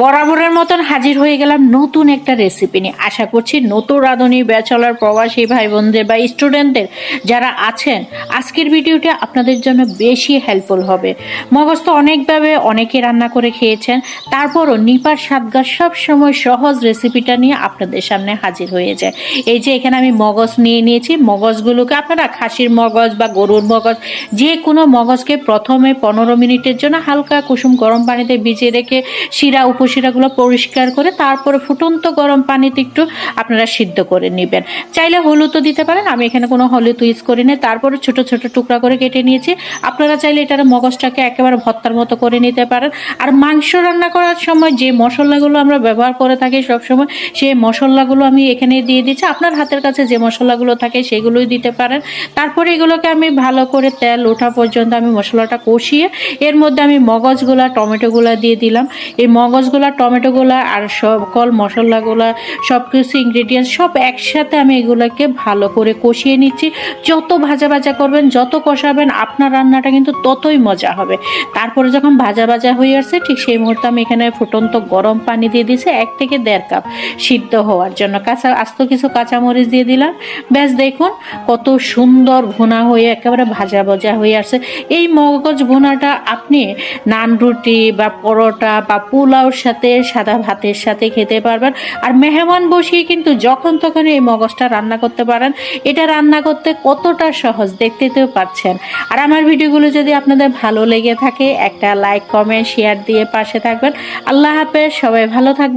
বরাবরের মতন হাজির হয়ে গেলাম নতুন একটা রেসিপি নিয়ে। আশা করছি নতুন রাঁধুনি, ব্যাচলার, প্রবাসী ভাই বোনদের বা স্টুডেন্টদের যারা আছেন, আজকের ভিডিওটা আপনাদের জন্য বেশি হেল্পফুল হবে। মগজ তো অনেকভাবে অনেকে রান্না করে খেয়েছেন, তারপরও নিপার স্বাদগা সব সময় সহজ রেসিপিটা নিয়ে আপনাদের সামনে হাজির হয়ে যায়। এই যে এখানে আমি মগজ নিয়ে নিয়েছি, মগজগুলোকে আপনারা খাসির মগজ বা গরুর মগজ, যে কোনো মগজকে প্রথমে পনেরো মিনিটের জন্য হালকা কুসুম গরম পানিতে ভিজিয়ে রেখে শিরা উপশিরাগুলো পরিষ্কার করে তারপরে ফুটন্ত গরম পানিতে একটু আপনারা সিদ্ধ করে নেবেন। চাইলে হলুদও দিতে পারেন, আমি এখানে কোনো হলুদ ইউজ করি না তারপরে ছোট ছোট টুকরা করে কেটে নিয়েছি। আপনারা চাইলে এটার মগজটাকে একেবারে ভত্তার মতো করে নিতে পারেন। আর মাংস রান্না করার সময় যে মশলাগুলো আমরা ব্যবহার করে থাকি সবসময়, সেই মশলাগুলো আমি এখানে দিয়ে দিচ্ছি। আপনার হাতের কাছে যে মশলাগুলো থাকে সেগুলোই দিতে পারেন। তারপরে এগুলোকে আমি ভালো করে তেল ওঠা পর্যন্ত আমি মশলাটা কষিয়ে, এর মধ্যে আমি মগজগুলা, টমেটোগুলা দিয়ে দিলাম। এই মগজগুলা টমেটোগুলা আর সকল মশলাগুলা সব কিছু ইনগ্রেডিয়েন্টস সব একসাথে আমি এগুলোকে ভালো করে কষিয়ে নিচ্ছি। যত ভাজা ভাজা করবেন, যত কষাবেন, আপনার রান্নাটা কিন্তু ততই মজা হবে। তারপরে যখন ভাজা ভাজা হয়ে আসছে, ঠিক সেই মুহূর্তে আমি এখানে ফুটন্ত গরম পানি দিয়ে দিয়েছি, এক থেকে দেড় কাপ সিদ্ধ হওয়ার জন্য। কাঁচা, আস্ত কিছু কাঁচামরিচ দিয়ে দিলাম। ব্যাস, দেখুন কত সুন্দর ভুনা হয়ে একেবারে ভাজা ভাজা হয়ে আসছে। এই মগজ ভুনাটা আপনি নান রুটি বা পরোটা বা পোলাওর সাথে, সাদা ভাতের সাথে খেতে পারবেন। আর মেহমান বসিয়ে কিন্তু যখন তখন এই মগজটা রান্না করতে পারেন। এটা রান্না করতে কতটা সহজ দেখতে তো পাচ্ছেন। আর আমার ভিডিওগুলো যদি আপনাদের ভালো লেগে থাকে, একটা লাইক, কমেন্ট, শেয়ার দিয়ে পাশে থাকবেন। আল্লাহ হাফেজ, সবাই ভালো থাকবেন।